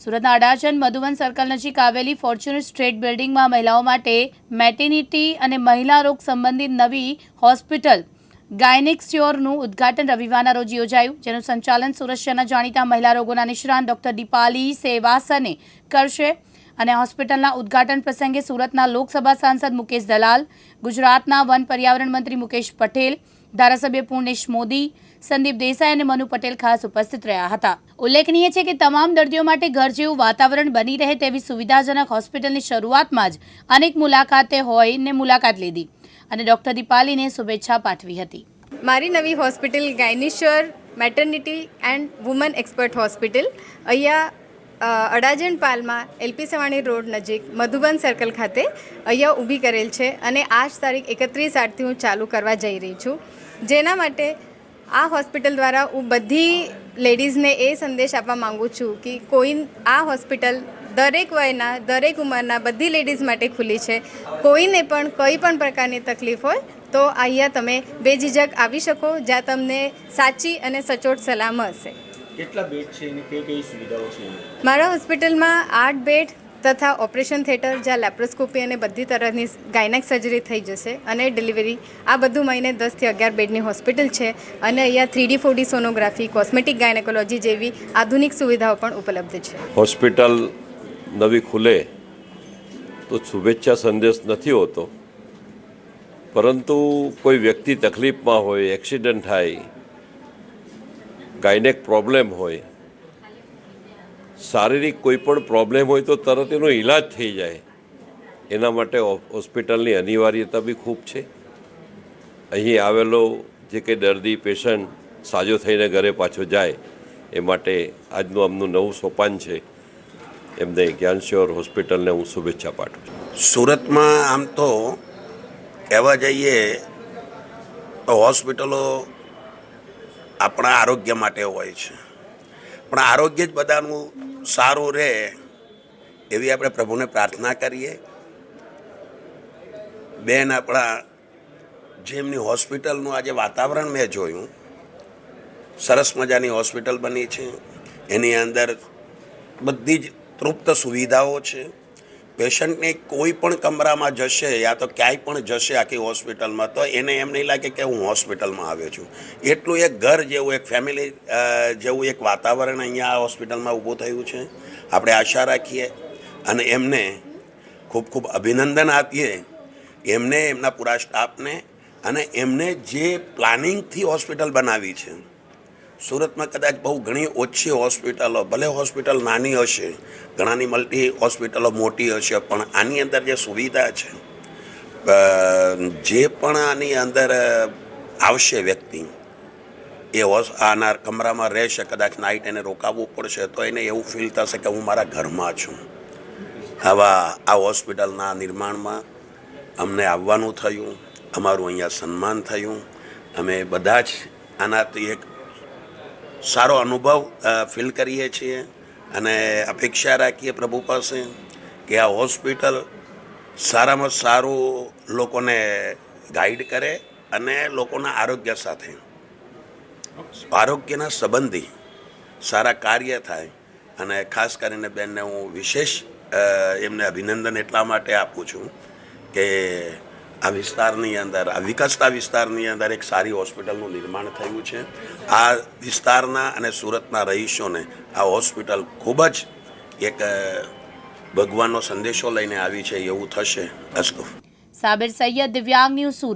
સુરતના અડાજણ મધુવન સર્કલ નજીક આવેલી ફોર્ચ્યુનર સ્ટ્રેટ બિલ્ડિંગમાં મહિલાઓ માટે મેટિનિટી અને મહિલા રોગ સંબંધિત નવી હોસ્પિટલ ગાયનેક્સ્યોરનું ઉદ્ઘાટન રવિવારના રોજ યોજાયું, જેનું સંચાલન સુરત શહેરના જાણીતા મહિલા રોગોના નિષ્ણાંત ડોક્ટર દીપાલી સેવાસને કરશે અને હોસ્પિટલના ઉદ્ઘાટન પ્રસંગે સુરતના લોકસભા સાંસદ મુકેશ દલાલ, ગુજરાતના વન પર્યાવરણ મંત્રી મુકેશ પટેલ, ધારાસભ્ય પૂર્ણેશ મોદી સંદીપ દેસાઈ અને મનુ પટેલ ખાસ ઉપસ્થિત રહ્યા હતા. ઉલ્લેખનીય છે કે તમામ દર્દીઓ માટે ઘર જેવું વાતાવરણ બની રહે તેવી સુવિધાજનક હોસ્પિટલની શરૂઆતમાં જ અનેક મુલાકાતે હોય ને મુલાકાત લીધી અને ડોક્ટર દીપાલીને શુભેચ્છા પાઠવી હતી. મારી નવી hospital Gayneshwar maternity and woman expert hospital. અહીંયા અડાજણ પાલમાં એલપી સવાણી રોડ નજીક મધુબન સર્કલ ખાતે અહીંયા ઊભી કરેલ છે અને આજ તારીખ એકત્રીસ આઠથી હું ચાલુ કરવા જઈ રહી છું. જેના માટે આ હોસ્પિટલ દ્વારા હું બધી લેડીઝને એ સંદેશ આપવા માંગુ છું કે કોઈ આ હોસ્પિટલ દરેક વયના દરેક ઉંમરના બધી લેડીઝ માટે ખુલ્લી છે. કોઈને પણ કોઈ પણ પ્રકારની તકલીફ હોય તો અહીંયા તમે બેઝિઝક આવી શકો જ્યાં તમને સાચી અને સચોટ સલાહ મળશે. કેટલા બેડ છે અને કઈ કઈ સુવિધાઓ છે? મારા હોસ્પિટલમાં આઠ બેડ તથા ઓપરેશન થિયેટર, જ્યાં લેપ્રોસ્કોપી અને બધી તરહની ગાયનેક સર્જરી થઈ જશે અને ડિલિવરી આ બધું મહિને દસથી અગિયાર બેડની હોસ્પિટલ છે અને અહીંયા three D, four D sonography, cosmetic gynaecology જેવી આધુનિક સુવિધાઓ પણ ઉપલબ્ધ છે. હોસ્પિટલ નવી ખુલે તો શુભેચ્છા સંદેશ નથી હોતો. પરંતુ કોઈ વ્યક્તિ તકલીફમાં હોય, એક્સિડન્ટ થાય, ગાયનેક પ્રોબ્લેમ હોય શારીરિક કોઈ પણ પ્રોબ્લેમ હોય તો તરત એનો ઈલાજ થઈ જાય. એના માટે હોસ્પિટલની અનિવાર્યતા બી ખૂબ છે. અહીં આવેલો જે કંઈ દર્દી પેશન્ટ સાજો થઈને ઘરે પાછો જાય, એ માટે આજનું આમનું નવું સોપાન છે. એમને જ્ઞાનશ્યોર હોસ્પિટલને હું શુભેચ્છા પાઠવું છું. સુરતમાં આમ તો કહેવા જઈએ તો હોસ્પિટલો આપણા આરોગ્ય માટે હોય છે. પણ આરોગ્ય જ બધાનું સારું રહે એવી આપણે પ્રભુને પ્રાર્થના કરીએ. બેન આપણા જેમની હોસ્પિટલનું આજે વાતાવરણ મેં જોયું, સરસ મજાની હોસ્પિટલ બની છે. એની અંદર બધી જ તૃપ્ત સુવિધાઓ છે. પેશન્ટને કોઈ પણ કમરામાં જશે યા તો ક્યાંય પણ જશે આખી હોસ્પિટલમાં, તો એને એમ નહીં લાગે કે હું હોસ્પિટલમાં આવ્યો છું. એટલું એક ઘર જેવું, એક ફેમિલી જેવું એક વાતાવરણ અહીંયા આ હોસ્પિટલમાં ઊભું થયું છે. આપણે આશા રાખીએ અને એમને ખૂબ ખૂબ અભિનંદન આપીએ. એમને, એમના પૂરા સ્ટાફને અને એમને જે પ્લાનિંગથી હોસ્પિટલ બનાવી છે સુરતમાં કદાચ બહુ ઘણી ઓછી હોસ્પિટલો, ભલે હોસ્પિટલ નાની હશે, ઘણાની મલ્ટી હોસ્પિટલો મોટી હશે, પણ આની અંદર જે સુવિધા છે જે પણ આની અંદર આવશે વ્યક્તિ, એ હોસ, આના કમરામાં રહેશે, કદાચ નાઇટ એને રોકાવવું પડશે, તો એને એવું ફીલ થશે કે હું મારા ઘરમાં છું. આવા આ હોસ્પિટલના નિર્માણમાં અમને આવવાનું થયું, અમારું અહીંયા સન્માન થયું, અમે બધા જ આનાથી એક સારો અનુભવ ફીલ કરીએ છીએ અને અપેક્ષા રાખીએ પ્રભુ પાસે કે આ હોસ્પિટલ સારામાં સારું લોકોને ગાઈડ કરે અને લોકોના આરોગ્ય સાથે. આરોગ્યના સંબંધી સારા કાર્ય થાય અને ખાસ કરીને બેનને હું વિશેષ એમને અભિનંદન એટલા માટે આપું છું કે આ વિસ્તારની અંદર, આ વિકસતા વિસ્તારની અંદર એક સારી હોસ્પિટલનું નિર્માણ થયું છે. આ વિસ્તારના અને સુરતના રહીશોને આ હોસ્પિટલ ખૂબ જ એક ભગવાનનો સંદેશો લઈને આવી છે, એવું થશે. અસ્તુ. સાબિર સૈયદ, દિવ્યાંગ ન્યૂઝ સુરત.